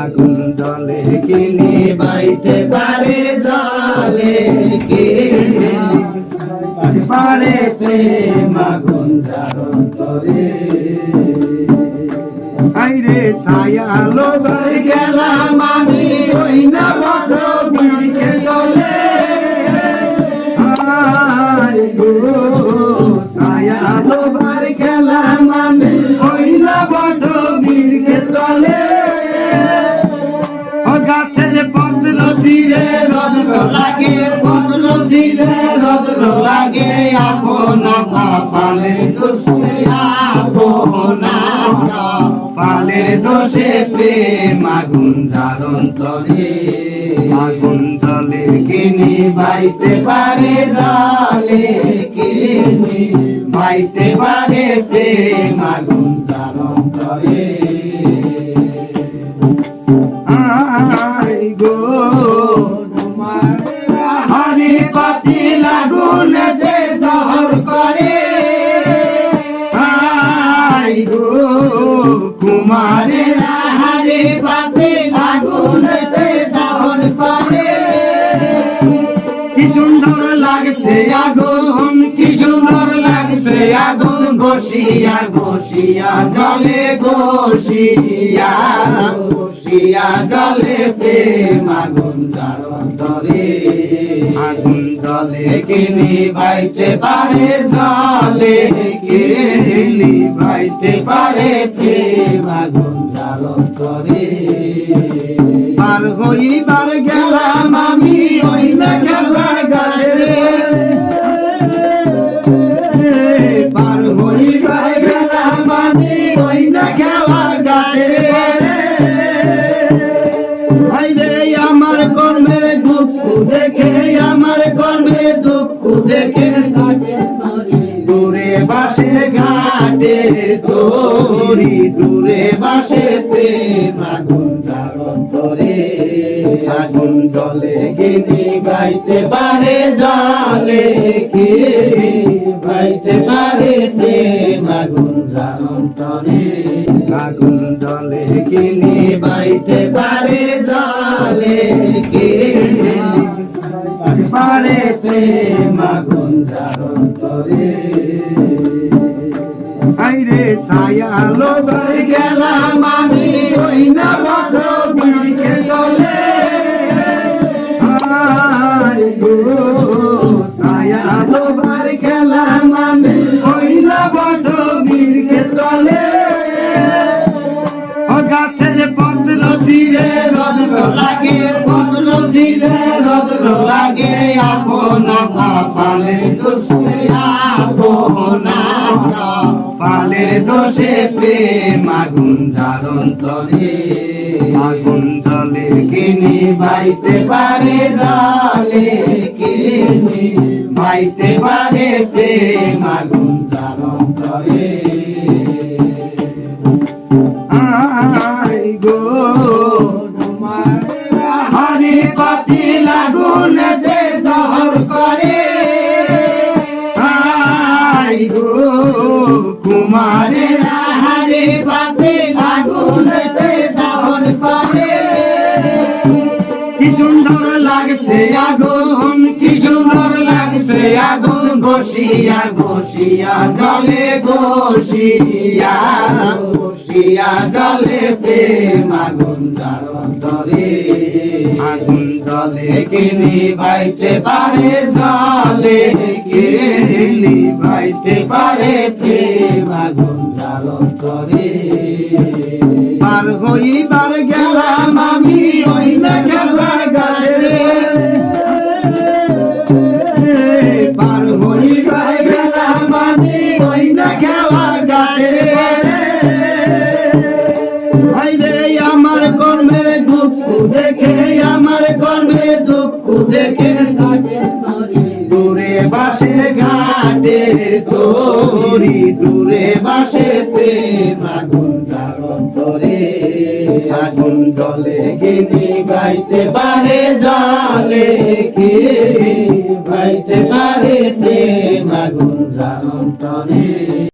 আগুন জলে কিনি বাইতে পারে, জলে কে পারে প্রেম আগুন জারণ করে। আইরে ছায়ালো বাড়ি গেলাম আমি ওই না বড় বীরকে দলে। আই গো গেলাম আমি ওই না বীরকে দলে। আপনা পালে দোষে, আপনা পালের দোষে, প্রেম আগুন ধারণ কিনি বাইতে পারে জালে কিনি বাইতে পারে প্রেম পাতি লাগুন যে দহর করে। গো কুমারে হরি পাতি লাগুন যে দহর করে। কি সুন্দর লাগছে আগুন, কি সুন্দর লাগছে আগুন। বসিয়া বসিয়া জলে, বসিয়া বসিয়া জলে প্রেম আগুন তরে আগুন জলে কিনি বাইতে পারে জলে কিনি বাইতে পারে আগুন জাল করে। পার হইবার দূরে বাসে ঘাটের তোরি দূরে বাসে প্রেম, আগুন ধারণ করে। আগুন জলে গিনি গাইতে পারে জলে গিনি গাইতে পারে প্রেম, আগুন ধারণ করে। আগুন জলে কিনি বাইতে পারে জলে গিনি পারে প্রেম, আগুন ধারণ করে। ছায়ালো বাড়ি গেলাম আমি, ওই না দলে। আই গো ছায়ালো বাড়ি গেলাম আমি, ওই না বড় বীরকে দলে। ও গাছের পত্র চিরে রদ্র লাগে পদ্র চিরে আপনা পালে দোষে আপনা পালের দোষে প্রেম আগুন ধারণ তলে। আগুন জলে কিনি বাইতে পারে জালে, কিনি বাইতে পারে প্রেম আগুন ধারণ তলে। গো হরি পাতি লাগুন যে পাতি লাগুন যে করে। কি সুন্দর লাগছে আগুন, কি সুন্দর লাগছে আগুন, বসিয়া বসিয়া জলে, বসিয়া বসিয়া জলে প্রেম, আগুন ধরে। আগুন জলে কিনি বাইতে পারে জলে কিনি বাইতে পারে প্রেম। পার হইবার গেলাম আমি ওই না খেলা গায়ে রে পার হইবার গেলাম আমি ওই না খেলা গায়ে আইরে আমার কর্মের দুঃখ দেখে, আমার কর্মে দুঃখ দেখে। দূরে বাসে ঘাটের তোরি, দূরে বাসে প্রেম আগুন করে আগুন জলে গিনি বাইতে পারে জলে গিনি বাইতে পারে প্রেম আগুন করে